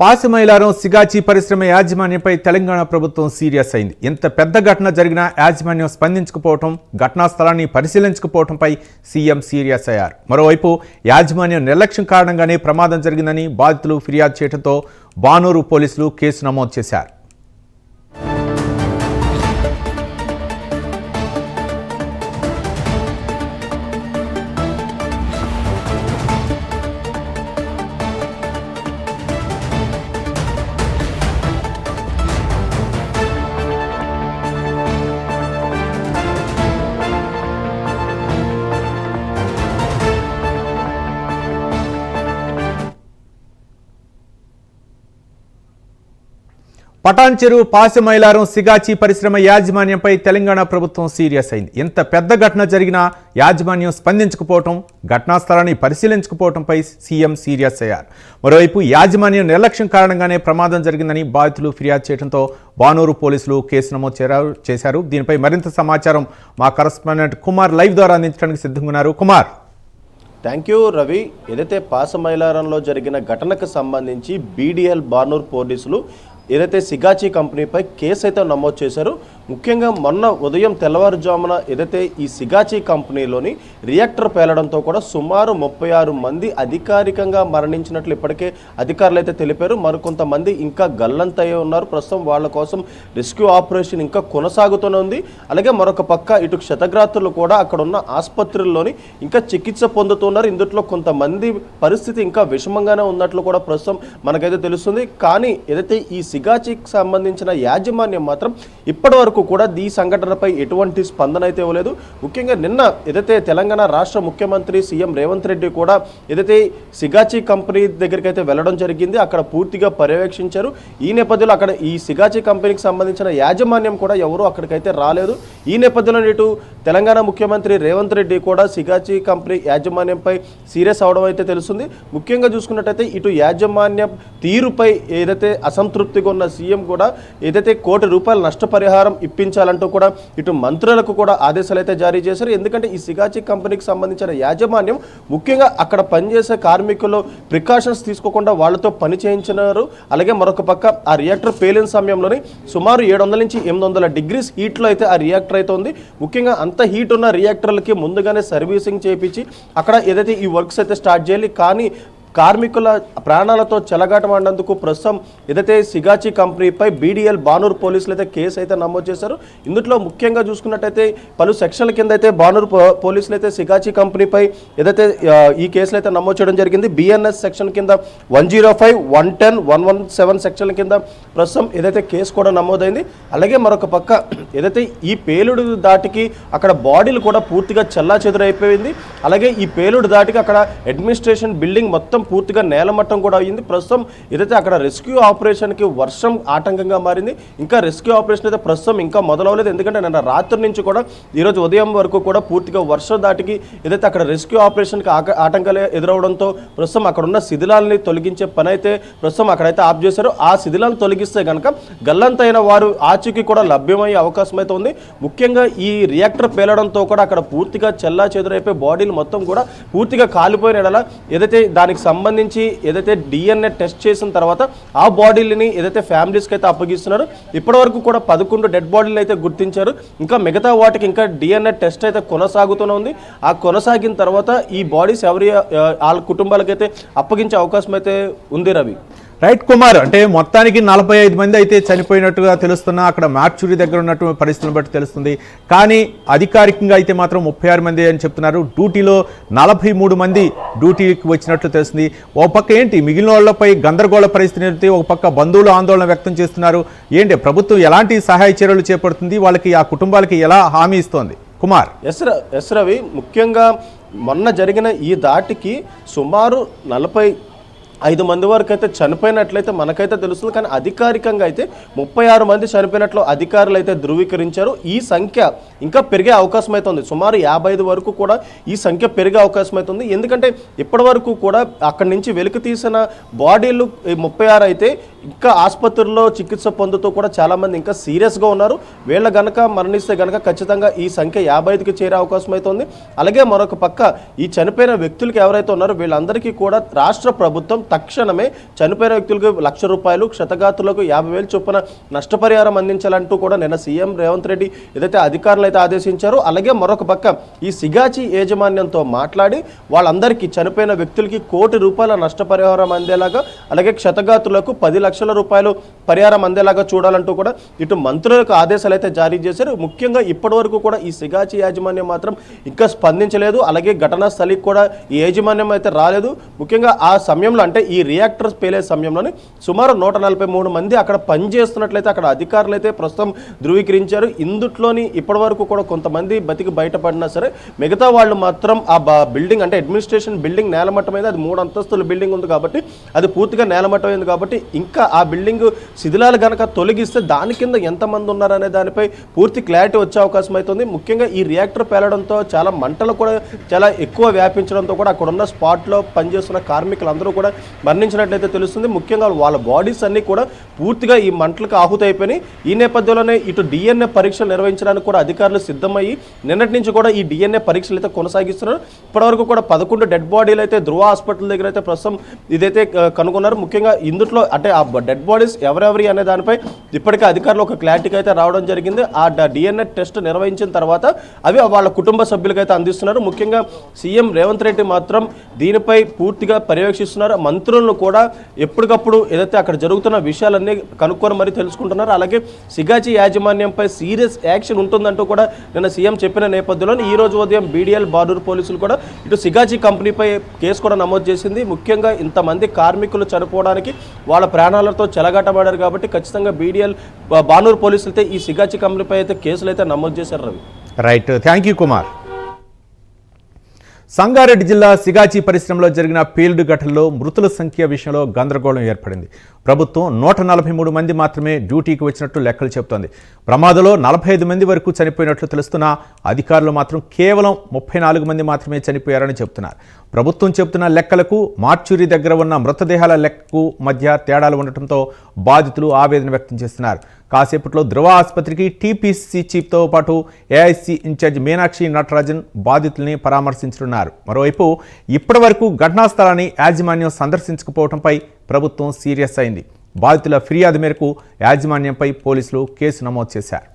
పాసిమైలారం సిగాచి పరిశ్రమ యాజమాన్యంపై తెలంగాణ ప్రభుత్వం సీరియస్ అయింది. ఎంత పెద్ద ఘటన జరిగినా యాజమాన్యం స్పందించకపోవటం ఘటనా స్థలాన్ని పరిశీలించకపోవటంపై సీఎం సీరియస్ అయ్యారు. మరోవైపు యాజమాన్యం నిర్లక్ష్యం కారణంగానే ప్రమాదం జరిగిందని బాధితులు ఫిర్యాదు చేయడంతో బానూరు పోలీసులు కేసు నమోదు చేశారు. పటాన్ చెరువు పాసమైలారం సిగాచి పరిశ్రమ యాజమాన్యంపై తెలంగాణ ప్రభుత్వం సీరియస్ అయింది. ఎంత పెద్ద ఘటన జరిగినా యాజమాన్యం స్పందించకపోవటం ఘటనా స్థలాన్ని పరిశీలించకపోవడంపై సీఎం సీరియస్ అయ్యారు. మరోవైపు యాజమాన్యం నిర్లక్ష్యం కారణంగానే ప్రమాదం జరిగిందని బాధితులు ఫిర్యాదు చేయడంతో బానూరు పోలీసులు కేసు నమోదు చేరారు- చేశారు. దీనిపై మరింత సమాచారం మా కరస్పాండెంట్ కుమార్ లైవ్ ద్వారా అందించడానికి సిద్ధంగా ఉన్నారు. కుమార్. Thank you Ravi. ఏదైతే పాసమైలారంలో జరిగిన ఘటనకు సంబంధించి బీడీఎల్ బార్నూర్ పోలీసులు ఏదైతే సిగాచి కంపెనీపై కేసు అయితే నమోదు చేశారు ముఖ్యంగా మొన్న ఉదయం తెల్లవారుజామున ఏదైతే ఈ సిగాచి కంపెనీలోని రియాక్టర్ పేలడంతో కూడా సుమారు ముప్పై ఆరు మంది అధికారికంగా మరణించినట్లు ఇప్పటికే అధికారులు అయితే తెలిపారు. మరికొంతమంది ఇంకా గల్లంతయ్యే ఉన్నారు. ప్రస్తుతం వాళ్ళ కోసం రెస్క్యూ ఆపరేషన్ ఇంకా కొనసాగుతూనే ఉంది. అలాగే మరొక పక్క ఇటు క్షతగ్రాతులు కూడా అక్కడ ఉన్న ఆసుపత్రుల్లోని ఇంకా చికిత్స పొందుతున్నారు. ఇందులో కొంతమంది పరిస్థితి ఇంకా విషమంగానే ఉన్నట్లు కూడా ప్రస్తుతం మనకైతే తెలుస్తుంది. కానీ ఏదైతే ఈ సిగాచికి సంబంధించిన యాజమాన్యం మాత్రం ఇప్పటి వరకు కూడా ఈ సంఘటనపై ఎటువంటి స్పందన అయితే ఇవ్వలేదు. ముఖ్యంగా నిన్న ఏదైతే తెలంగాణ రాష్ట్ర ముఖ్యమంత్రి సీఎం రేవంత్ రెడ్డి కూడా ఏదైతే సిగాచి కంపెనీ దగ్గరికి అయితే వెళ్ళడం జరిగింది అక్కడ పూర్తిగా పర్యవేక్షించారు. ఈ నేపథ్యంలో అక్కడ ఈ సిగాచి కంపెనీకి సంబంధించిన యాజమాన్యం కూడా ఎవరు అక్కడికైతే రాలేదు. ఈ నేపథ్యంలో ఇటు తెలంగాణ ముఖ్యమంత్రి రేవంత్ రెడ్డి కూడా సిగాచి కంపెనీ యాజమాన్యంపై సీరియస్ అవడం అయితే తెలుస్తుంది. ముఖ్యంగా చూసుకున్నట్టయితే ఇటు యాజమాన్యం తీరుపై ఏదైతే అసంతృప్తిగా ఉన్న సీఎం కూడా ఏదైతే కోటి రూపాయల నష్టపరిహారం ఇప్పించాలంటూ కూడా ఇటు మంత్రులకు కూడా ఆదేశాలు అయితే జారీ చేశారు. ఎందుకంటే ఈ సిగాచి కంపెనీకి సంబంధించిన యాజమాన్యం ముఖ్యంగా అక్కడ పనిచేసే కార్మికులు ప్రికాషన్స్ తీసుకోకుండా వాళ్ళతో పని చేయించినారు. అలాగే మరొక పక్క ఆ రియాక్టర్ పేలిన సమయంలోని సుమారు ఏడు వందల నుంచి ఎనిమిది వందల డిగ్రీస్ హీట్లో అయితే ఆ రియాక్టర్ అయితే ఉంది. ముఖ్యంగా అంత హీట్ ఉన్న రియాక్టర్లకి ముందుగానే సర్వీసింగ్ చేయించి అక్కడ ఏదైతే ఈ వర్క్స్ అయితే స్టార్ట్ చేయాలి. కానీ కార్మికుల ప్రాణాలతో చెలగాటమాడినందుకు ప్రస్తుతం ఏదైతే సిగాచి కంపెనీపై బీడీఎల్ బానూరు పోలీసులు అయితే కేసు అయితే నమోదు చేశారు. ఇందులో ముఖ్యంగా చూసుకున్నట్టయితే పలు సెక్షన్ల కింద అయితే బానూరు పో- పోలీసులు అయితే సిగాచి కంపెనీపై ఏదైతే ఈ కేసులు అయితే నమోదు చేయడం జరిగింది. బిఎన్ఎస్ సెక్షన్ కింద one zero five one ten one one seven సెక్షన్ల కింద ప్రస్తుతం ఏదైతే కేసు కూడా నమోదైంది. అలాగే మరొక పక్క ఏదైతే ఈ పేలుడు దాటికి అక్కడ బాడీలు కూడా పూర్తిగా చెల్లా చెదురైపోయింది అలాగే ఈ పేలుడు దాటికి అక్కడ అడ్మినిస్ట్రేషన్ బిల్డింగ్ మొత్తం పూర్తిగా నేలమట్టం కూడా అయ్యింది. ప్రస్తుతం ఏదైతే అక్కడ రెస్క్యూ ఆపరేషన్కి వర్షం ఆటంకంగా మారింది ఇంకా రెస్క్యూ ఆపరేషన్ అయితే ప్రస్తుతం ఇంకా మొదలవలేదు. ఎందుకంటే నిన్న రాత్రి నుంచి కూడా ఈరోజు ఉదయం వరకు కూడా పూర్తిగా వర్షం దాటికి ఏదైతే అక్కడ రెస్క్యూ ఆపరేషన్కి ఆటంకాలు ఎదురవడంతో ప్రస్తుతం అక్కడ ఉన్న శిథిలాలని తొలగించే పని అయితే ప్రస్తుతం అక్కడైతే ఆఫ్ చేశారు. ఆ శిథిలాలను తొలగిస్తే కనుక గల్లంతైన వారు ఆచూకీ కూడా లభ్యమయ్యే అవకాశం అయితే ఉంది. ముఖ్యంగా ఈ రియాక్టర్ పేలడంతో కూడా అక్కడ పూర్తిగా చెల్లా చెదురైపోయి బాడీలు మొత్తం కూడా పూర్తిగా కాలిపోయిన ఏదైతే దానికి సంబంధించి ఏదైతే డిఎన్ఏ టెస్ట్ చేసిన తర్వాత ఆ బాడీలని ఏదైతే ఫ్యామిలీస్కి అయితే అప్పగిస్తున్నారు ఇప్పటివరకు కూడా పదకొండు డెడ్ బాడీలు అయితే గుర్తించారు. ఇంకా మిగతా వాటికి ఇంకా డిఎన్ఏ టెస్ట్ అయితే కొనసాగుతూనే ఉంది. ఆ కొనసాగిన తర్వాత ఈ బాడీస్ ఎవరి వాళ్ళ కుటుంబాలకైతే అప్పగించే అవకాశం అయితే ఉంది రవి. రైట్ కుమార్ అంటే మొత్తానికి నలభై ఐదు మంది అయితే చనిపోయినట్టుగా తెలుస్తున్నా అక్కడ మ్యాచ్యూరి దగ్గర ఉన్నట్టు పరిస్థితులను బట్టి తెలుస్తుంది. కానీ అధికారికంగా అయితే మాత్రం ముప్పై ఆరు మంది అని చెప్తున్నారు. డ్యూటీలో నలభై మూడు మంది డ్యూటీకి వచ్చినట్లు తెలుస్తుంది. ఒక పక్క ఏంటి మిగిలిన వాళ్ళపై గందరగోళ పరిస్థితి ఒక పక్క బంధువులు ఆందోళన వ్యక్తం చేస్తున్నారు. ఏంటి ప్రభుత్వం ఎలాంటి సహాయ చర్యలు చేపడుతుంది? వాళ్ళకి ఆ కుటుంబాలకి ఎలా హామీ ఇస్తోంది? కుమార్. ఎస్ ఎస్ రవి ముఖ్యంగా మొన్న జరిగిన ఈ దాటికి సుమారు నలభై ఐదు మంది వరకు అయితే చనిపోయినట్లయితే మనకైతే తెలుస్తుంది. కానీ అధికారికంగా అయితే ముప్పై ఆరు మంది చనిపోయినట్లు అధికారులు అయితే ధృవీకరించారు. ఈ సంఖ్య ఇంకా పెరిగే అవకాశం అయితే ఉంది. సుమారు యాభై ఐదు వరకు కూడా ఈ సంఖ్య పెరిగే అవకాశం అయితే ఉంది. ఎందుకంటే ఇప్పటి వరకు కూడా అక్కడి నుంచి వెలికి తీసిన బాడీలు ముప్పై ఆరు అయితే ఇంకా ఆసుపత్రుల్లో చికిత్స పొందుతూ కూడా చాలామంది ఇంకా సీరియస్గా ఉన్నారు. వీళ్ళ గనక మరణిస్తే గనక ఖచ్చితంగా ఈ సంఖ్య యాభై ఐదుకి చేరే అవకాశం అవుతుంది అలాగే మరొక పక్క ఈ చనిపోయిన వ్యక్తులకి ఎవరైతే ఉన్నారో వీళ్ళందరికీ కూడా రాష్ట్ర ప్రభుత్వం తక్షణమే చనిపోయిన వ్యక్తులకు లక్ష రూపాయలు క్షతగాతులకు యాభై వేలు చొప్పున నష్టపరిహారం అందించాలంటూ కూడా నిన్న సీఎం రేవంత్ రెడ్డి ఏదైతే అధికారులు అయితే ఆదేశించారో అలాగే మరొక పక్క ఈ సిగాచి యాజమాన్యంతో మాట్లాడి వాళ్ళందరికీ చనిపోయిన వ్యక్తులకి కోటి రూపాయల నష్టపరిహారం అందేలాగా అలాగే క్షతగాతులకు పది లక్షల లక్షల రూపాయలు పరిహారం అందేలాగా చూడాలంటూ కూడా ఇటు మంత్రులకు ఆదేశాలు అయితే జారీ చేశారు. ముఖ్యంగా ఇప్పటి వరకు కూడా ఈ సిగాచి యాజమాన్యం మాత్రం ఇంకా స్పందించలేదు. అలాగే ఘటనా స్థలికి కూడా ఈ యాజమాన్యం అయితే రాలేదు. ముఖ్యంగా ఆ సమయంలో అంటే ఈ రియాక్టర్స్ పేలే సమయంలోనే సుమారు నూట నలభై మూడు మంది అక్కడ పనిచేస్తున్నట్లయితే అక్కడ అధికారులు అయితే ప్రస్తుతం ధృవీకరించారు. ఇందుట్లోని ఇప్పటి వరకు కూడా కొంతమంది బతికి బయటపడినా సరే మిగతా వాళ్ళు మాత్రం ఆ బిల్డింగ్ అంటే అడ్మినిస్ట్రేషన్ బిల్డింగ్ నేలమట్టం అయితే అది మూడు అంతస్తుల బిల్డింగ్ ఉంది కాబట్టి అది పూర్తిగా నేలమట్టం కాబట్టి ఇంకా ఆ బిల్డింగ్ శిథిలాలు కనుక తొలగిస్తే దాని కింద ఎంతమంది ఉన్నారనే దానిపై పూర్తి క్లారిటీ వచ్చే అవకాశం అవుతుంది. ముఖ్యంగా ఈ రియాక్టర్ పేలడంతో చాలా మంటలు కూడా చాలా ఎక్కువ వ్యాపించడంతో కూడా అక్కడ ఉన్న స్పాట్లో పనిచేస్తున్న కార్మికులందరూ కూడా మరణించినట్లయితే తెలుస్తుంది. ముఖ్యంగా వాళ్ళ బాడీస్ అన్నీ కూడా పూర్తిగా ఈ మంటలకు ఆహుతి అయిపోయినాయి. ఈ నేపథ్యంలోనే ఇటు డిఎన్ఏ పరీక్షలు నిర్వహించడానికి కూడా అధికారులు సిద్ధమయ్యి నిన్నటి నుంచి కూడా ఈ డిఎన్ఏ పరీక్షలు అయితే కొనసాగిస్తున్నారు. ఇప్పటివరకు కూడా పదకొండు డెడ్ బాడీలు అయితే ధృవ హాస్పిటల్ దగ్గర అయితే ప్రస్తుతం ఇదైతే కనుగొన్నారు. ముఖ్యంగా ఇందులో అంటే ఆ డెడ్ బాడీస్ ఎవరెవరి అనే దానిపై ఇప్పటికే అధికారులు ఒక క్లారిటీకి అయితే రావడం జరిగింది. ఆ డిఎన్ఏ టెస్ట్ నిర్వహించిన తర్వాత అవి వాళ్ళ కుటుంబ సభ్యులకైతే అందిస్తున్నారు. ముఖ్యంగా సీఎం రేవంత్ రెడ్డి మాత్రం దీనిపై పూర్తిగా పర్యవేక్షిస్తున్నారు. మంత్రులను కూడా ఎప్పటికప్పుడు ఏదైతే అక్కడ జరుగుతున్న విషయాలన్నీ కనుక్కొని మరీ తెలుసుకుంటున్నారు. అలాగే సిగాచి యాజమాన్యంపై సీరియస్ యాక్షన్ ఉంటుందంటూ కూడా నిన్న సీఎం చెప్పిన నేపథ్యంలో ఈ రోజు ఉదయం బీడీఎల్ బాడూరు పోలీసులు కూడా ఇటు సిగాచి కంపెనీపై కేసు కూడా నమోదు చేసింది. ముఖ్యంగా ఇంతమంది కార్మికులు చనిపోవడానికి వాళ్ళ వాహనాలతో చెలగాటబడారు కాబట్టి ఖచ్చితంగా బీడీఎల్ బానూరు పోలీసులు అయితే ఈ సిగాచి కంపెనీపై అయితే కేసులు అయితే నమోదు చేశారు Ravi. Right. Thank you Kumar. Sangareddy జిల్లా సిగాచి పరిశ్రమలో జరిగిన పీల్డ్ ఘటనలో మృతుల సంఖ్య విషయంలో గందరగోళం ఏర్పడింది. ప్రభుత్వం నూట నలభై మూడు మంది మాత్రమే డ్యూటీకి వచ్చినట్లు లెక్కలు చెబుతోంది. ప్రమాదంలో నలభై ఐదు మంది వరకు చనిపోయినట్లు తెలుస్తున్నా అధికారులు మాత్రం కేవలం ముప్పై నాలుగు మంది మాత్రమే చనిపోయారని చెబుతున్నారు. ప్రభుత్వం చెబుతున్న లెక్కలకు మార్చురి దగ్గర ఉన్న మృతదేహాల లెక్కకు మధ్య తేడాలు ఉండటంతో బాధితులు ఆవేదన వ్యక్తం చేస్తున్నారు. కాసేపట్లో ధృవ ఆసుపత్రికి టీపీసీ చీఫ్తో పాటు ఏఐసీ ఇన్ఛార్జ్ మీనాక్షి నటరాజన్ బాధితుల్ని పరామర్శించనున్నారు. మరోవైపు ఇప్పటి వరకు ఘటనా స్థలాన్ని యాజమాన్యం సందర్శించకపోవడంపై ప్రభుత్వం సీరియస్ అయింది. బాధితుల ఫిర్యాదు మేరకు యాజమాన్యంపై పోలీసులు కేసు నమోదు చేశారు.